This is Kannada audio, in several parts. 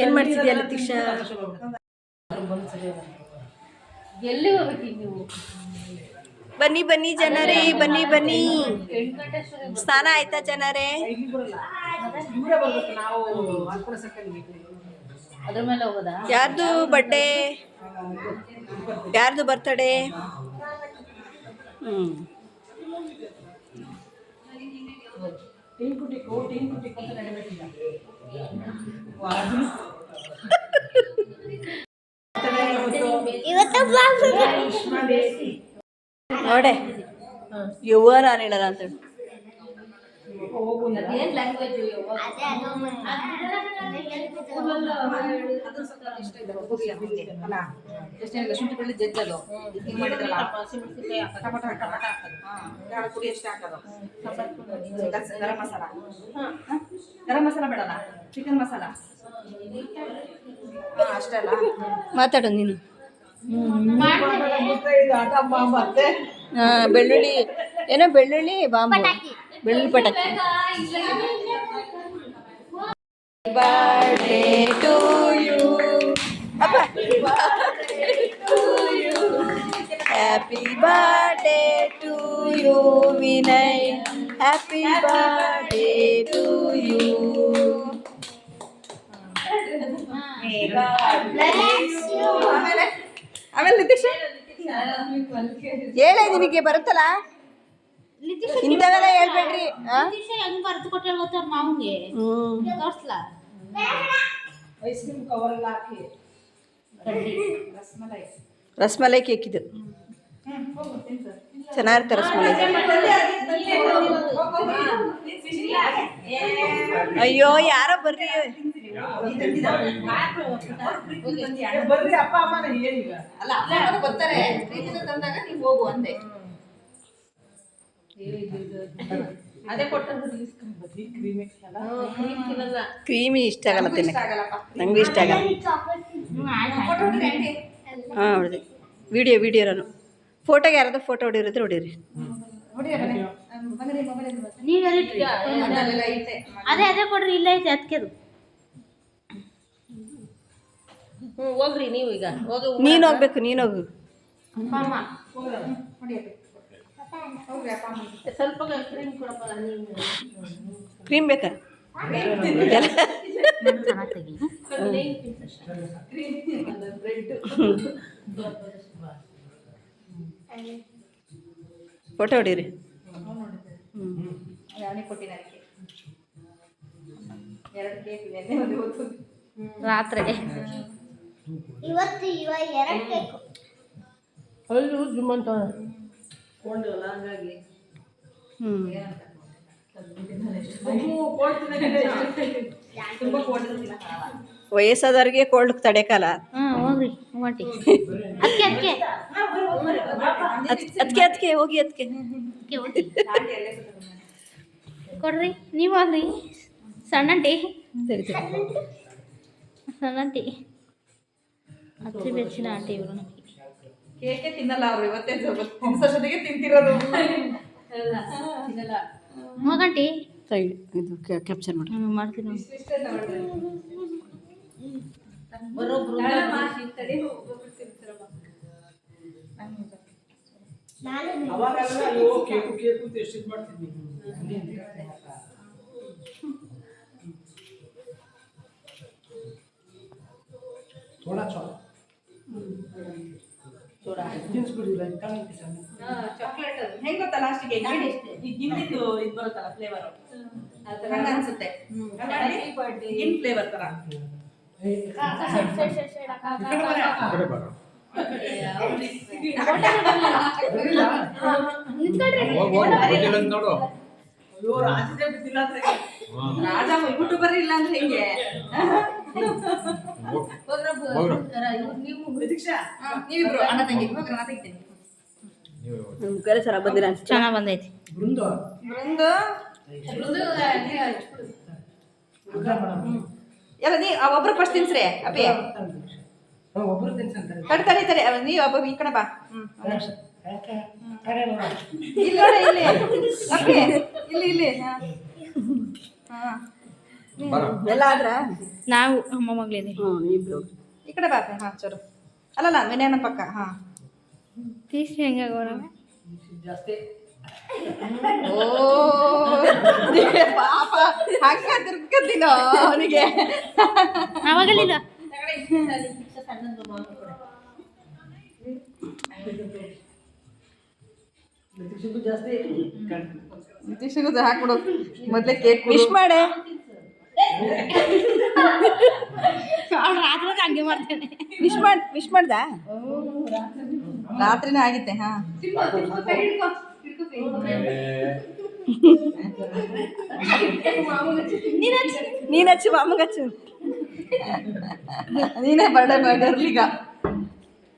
ಏನ್ ಮಾಡ್ತಿದ್ಯಾ ಲತೀಕ್ಷಾ ಎಲ್ಲಿ ಹೋಗ್ಬೇಕು ನೀವು? ಬನ್ನಿ ಬನ್ನಿ ಜನರೇ ಬನ್ನಿ ಬನ್ನಿ. ಸ್ನಾನ ಆಯ್ತಾ ಜನರೇ? ಯಾರ್ದು ಬರ್ಡೇ ಯಾರ್ದು ಬರ್ತಡೇ ಹ್ಮ್. ನೋಡೆ. ಯುವ ನಾನು ಹೇಳಲ್ಲ ಲ್ಯಾಂಗ್ವೇಜ್ ಶುಂಠಿ ಬೆಳ್ಳಿ ಜಜ್ಜಲು. ಹಿಂಗ್ ಮಾಡಿದ್ರಲ್ಲ? ಟಮಾಟ ಟಮಾಟ ಹಾಕೋದು. ಖಾರ ಪುಡಿ ಎಷ್ಟು ಹಾಕೋದು? ಗಸ- ಗರಂ ಮಸಾಲ. ಹಾ? ಗರಂ ಮಸಾಲ ಬೇಡಲ್ಲ? ಚಿಕನ್ ಮಸಾಲ. ಹಾ ಅಷ್ಟೇ ಅಲ್ಲ? ಮಾತಾಡು ನೀನು. ಹಾ ಬೆಳ್ಳುಳ್ಳಿ. ಏನೋ ಬೆಳ್ಳುಳ್ಳಿ ಬಾಂಬು. ಬೆಳ್ಳುಳ್ಳಿ ಪಟಾಕಿ birthday to you happy birthday to you Vinay happy birthday to you ಆಮೇಲೆ ಆಮೇಲೆ ನಿತೀಶ್? ಹೇಳೇ ನಿನಗೆ ಬರುತ್ತಲ್ಲ ಇಂಥವೆಲ್ಲ ಹೇಳ್ಬೇಡ್ರಿ? ಹೆಂಗ್ ಬರ್ದು ಕೊಟ್ಟೆ ಗೊತ್ತಾರ ಮಾವಂಗೆ ತೋರ್ಸ್ಲ ತೋರ್ಸ್ಲಾ? ಐಸ್ ಕ್ರೀಮ್ ಕವರ್ ಎಲ್ಲ ಹಾಕಿ. ರಸ್ಮಲೈ ರಸಮಲೈ ಕೇಕ್ ಇದು. ಚೆನ್ನಾಗಿರುತ್ತೆ ರಸ್ಮಲೈ ಅಯ್ಯೋ ಯಾರೋ ಬರ್ರಿ. ಬರ್ರಿ. ಅಪ್ಪ ಅಮ್ಮನ ಏನೀಗ ಅಲ್ಲ ಬರ್ತಾರೆ. ತಂದಾಗ ನೀವು ಹೋಗು ಅಂದೆ. ಕ್ರೀಮಿ ಇಷ್ಟ ಆಗಲ್ಲ ತಿನ್ನಕ್ಕೆ ಆಗಲ್ಲಪ್ಪ. ನಂಗೂ ಇಷ್ಟ ಆಗಲ್ಲ. ಹಾಂ ಹೊಡೆದೆ ವಿಡಿಯೋ ವಿಡಿಯೋ ನಾನು. ಫೋಟೋಗೆ ಯಾರಾದ್ರೂ ಫೋಟೋ ಹೊಡಿರಿದ್ರೆ ಹೊಡೀರಿ. ಅದೇ ಅದೇ ಕೊಡ್ರಿ ಇಲ್ಲ ಐತೆ ಅದಕ್ಕೆ ಅದು. ಹ್ಞೂ ಹೋಗ್ರಿ ನೀವು ಈಗ. ಹೋಗಿ ನೀನು ಹೋಗ್ಬೇಕು ನೀನು ಹೋಗು. ಸ್ವಲ್ಪ ಕ್ರೀಮ್ ಕೊಡಪ್ಪ ನೀವು ಕ್ರೀಮ್ ಬೇಕಾ? ಫೋಟೋ ಹೊಡೀರಿ. ರಾತ್ರಿ. ಇವತ್ತು ಇವ ಎರಡು ಕೇಕು ಅಲ್ಲೂ ಜುಮ್ಮಂತ. ಹ್ಞೂ ತುಂಬ ಕೊಡ್ತಿರ್ತಿಲ್ಲ ವಯಸ್ಸಾದವ್ರಿಗೆ ಕೋಲ್ಡ್ ತಡೆಕಾಲ ಹಾಂ ಹೋಗ್ರಿ ಹೊಂಟಿ. ಅದಕ್ಕೆ ಅದಕ್ಕೆ ಅದಕ್ಕೆ ಅದಕ್ಕೆ ಹೋಗಿ ಅದಕ್ಕೆ ಕೊಡ್ರಿ ನೀವು ಸಣ್ಣ ಸಣ್ಣಂಟಿ ಸರಿ ಸರಿ. ಸಣ್ಣಂಟಿ ಹತ್ತಿ ಬೆಚ್ಚಿನ ಆಂಟಿ ಇವರು. ನಮಗೆ ಕೇಕೆ ತಿನ್ನಲ್ಲ ಅವ್ರು ಇವತ್ತೇ ಜೊತೆಗೆ ತಿಂತಿರೋದು. ಹೋಗಂಟಿ ಸೈಡ್ ಇದು ಕ್ಯಾಪ್ಚರ್ ಮಾಡಿ. ನಾನು ಮಾಡ್ತೀನಿ ಕೇಕು ಕೇಕು ಮಾಡ್ತಿದ್ವಿ. ತಿನ್ಸ್ಬಿಡಿಲ್ಲ ಚಾಕ್ಲೇಟ್ ಹೆಂಗ್ ಗೊತ್ತಾ ಲಾಸ್ಟಿಗೆ ಗಿಂಡಿದ್ದು ಇದು ಬರುತ್ತಲ್ಲ ಫ್ಲೇವರ್ ಹಂಗ ಅನ್ಸುತ್ತೆ. ಇನ್ ಫ್ಲೇವರ್ ತರ. ನೋಡು ಅಯ್ಯೋ ರಾಜದೇ ಬಿದ್ದಿಲ್ಲ ಅಂದ್ರೆ ರಾಜ ಯೂಟ್ಯೂಬರ್ ಇಲ್ಲ ಅಂದ್ರೆ ಹೆಂಗೆ? ನೀವು ನೀವಿಬ್ರು ಅಣ್ಣ ತಂಗಿ ಹೋಗ್ರಿ ಅಣ್ಣ ತೆಗಿತೀನಿ ನಮ್ಮ ಕರೆ ಚೆನ್ನಾಗಿ ಬಂದಿಲ್ಲ ಅನ್ಸುತ್ತೆ. ಚೆನ್ನಾಗಿ ಬಂದೈತಿ. ಬೃಂದ? ಬೃಂದು? ಅರ್ಧ ಮಾಡೋಣ ಎಲ್ಲ ನೀ ಆ ಒಬ್ರು ಫಸ್ಟ್ ತಿನ್ಸ್ರಿ ಅಪ್ಪಿ. ಒಬ್ರು ತಿನ್ಸಂತಾರೆ ತಡಿ ತಡಿ ತಡಿ. ನೀ ಒಬ್ಬ ಈ ಕಡೆ ಬಾ. ಹ್ಮ್. ಇಲ್ಲಿ ಇಲ್ಲಿ. ಓಕೆ ಇಲ್ಲಿ ಇಲ್ಲಿ. ನಾವು ಅಮ್ಮ ಮಗಳಿದೆ ಈ ಕಡೆ ಬಾಪೆ ಹಾಂ ಚಲೋ ಅಲ್ಲಲ್ಲ ವಿನಯನ ಪಕ್ಕ ಹಾಂ. ತೀಸಿ ಹೆಂಗ ಜಾಸ್ತಿ. ಓ ಪಾಪ. ಹಂಗ ಅವನಿಗೆ. ಅವಾಗಲಿಲ್ಲ ನಿತೀಶಿಗೂ ಜಾಸ್ತಿ ನಿತೀಶಿಗೂ ಹಾಕ್ಬಿಡು. ಮೊದಲೇ ಕೇಕ್ ವಿಶ್ ಮಾಡೆ. ಆ ರಾತ್ರಿ ಹಂಗೆ ಮಾಡ್ತೇನೆ ವಿಶ್ ಮಾಡ್ ವಿಶ್ ಮಾಡ್ದ? ರಾತ್ರಿನೇ ಆಗಿತ್ತೆ ಹಾ. ನೀನು ಹಚ್ಚು ಮಾಮಗ ಹಚ್ಚು ನೀನೇ ಬರ್ಡೆ ಗರ್ಲಿಗ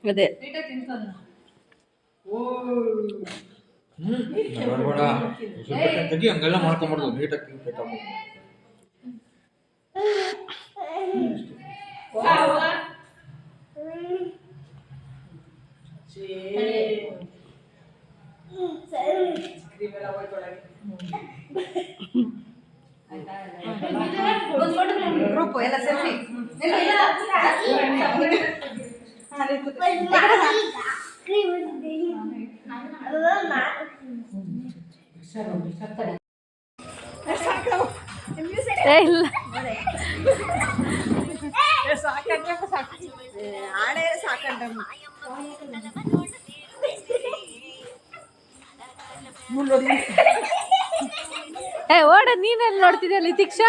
ಅದೇ. ಬೇಡ ತೆಗಿ ಹಂಗೆಲ್ಲ ಮಾಡ್ಕೊಂಬಾರ್ದು ನೀಟಾಗಿ ಬೇಕಾಗ್ಬೋದು ಗ್ರೂಪ್ ಎಲ್ಲ ಸೆಲ್ಫಿ ಏ ಇಲ್ಲ ಆಣೆ ಸಾಕಂಡ ಏ ಓಡ ನೀನೆಲ್ಲಿ ನೋಡ್ತಿದ್ಯಾ ದೀಕ್ಷಾ?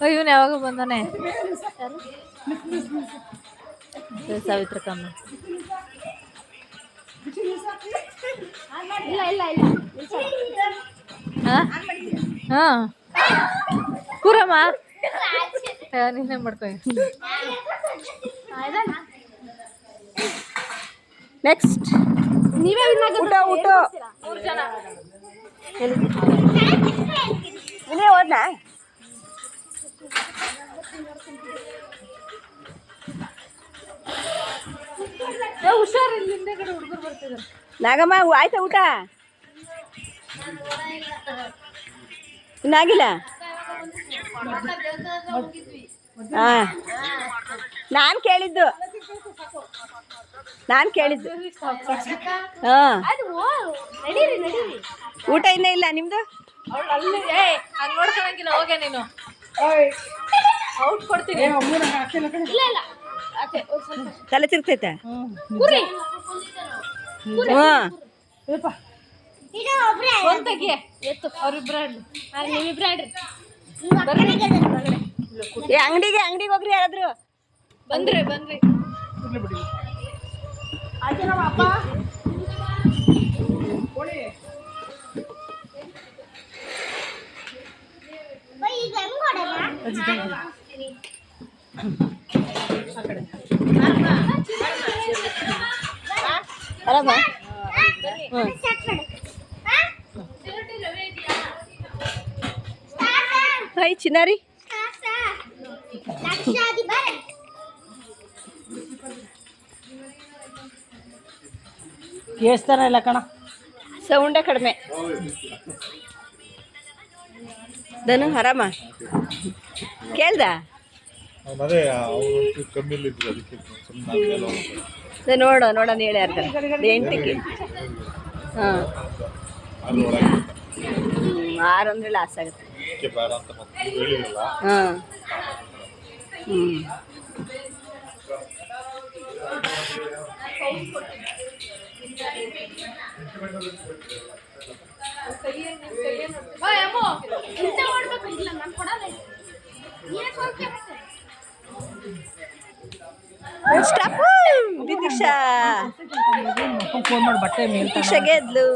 ಅಯ್ಯೋ ಯಾವಾಗ ಬಂದಾನೆ? ಸಾವಿತ್ರ ಇಲ್ಲ ಇಲ್ಲ ಇಲ್ಲ. ಹಾಂ? ಕೂರಮ್ಮ. ನೀನೇ ಮಾಡ್ಕೊ ನೆಕ್ಸ್ಟ್ ನೀವೇ ಊಟ ಊಟ. ಮೂರು ಜನ ಇಲ್ಲೇ ಹಿಂದೆ ನಾಗಮ್ಮ ಆಯ್ತ ಆಯ್ತಾ ಊಟ? ಇನ್ನಾಗಿಲ್ಲ ಹಾ. ನಾನು ಕೇಳಿದ್ದು. ನಾನು ಕೇಳಿದ್ದು. ಹಾಂ. ನಡೀರಿ ನಡೀರಿ. ಊಟ ಇನ್ನೇ ಇಲ್ಲ ಹೋಗೆ ನೀನು. ಔಟ್ ಕೊಡ್ತೀನಿ. ತಲೆ ತಿರ್ತೈತ ಏ ಅಂಗಡಿಗೆ ಅಂಗಡಿಗೆ ಹೋಗ್ರಿ ಯಾರಾದ್ರು. ಬಂದ್ರಿ ಬಂದ್ರಿ. ಬೈ, ಸ್ಟಾರ್ಟ್ ಹಾಯ್ ಚಿನ್ನಾರಿ. ಕೇಳಿಸ್ತಾನೆ ಇಲ್ಲ ಕಣ? ಸೌಂಡೇ ಕಡಿಮೆ. ಧನು ಆರಾಮ? ಕೇಳ್ದ? ಅದೇ ಅವರು ಕಮ್ಮಿಲಿ ಇದ್ರು ಅದಕ್ಕೆ ಸುಮ್ಮನೆ ನೋಡು ನೋಡೋಣ ಹೇಳಿ ಯಾರ್ದಾರ ಎಂಟಕ್ಕೆ ಹಾಂ. ಆರು ಅಂದರೆ ಲಾಸ್ ಆಗುತ್ತೆ. ಹಾಂ. ಹ್ಞೂ ಮಾಡ್ಬೇಕು ಇಲ್ಲ ನಾನು ಕೊಡಲ್ಲ. ನೀನೇ ಸ್ವಲ್ಪ ಸ್ಟಾಪ್ ದಿದೀಕ್ಷಾ ಫೋನ್ ಮಾಡಿ ಬಟ್ಟೆ ಮೇಲೆ ದಿದೀಕ್ಷಾ ಗೆದ್ಲು.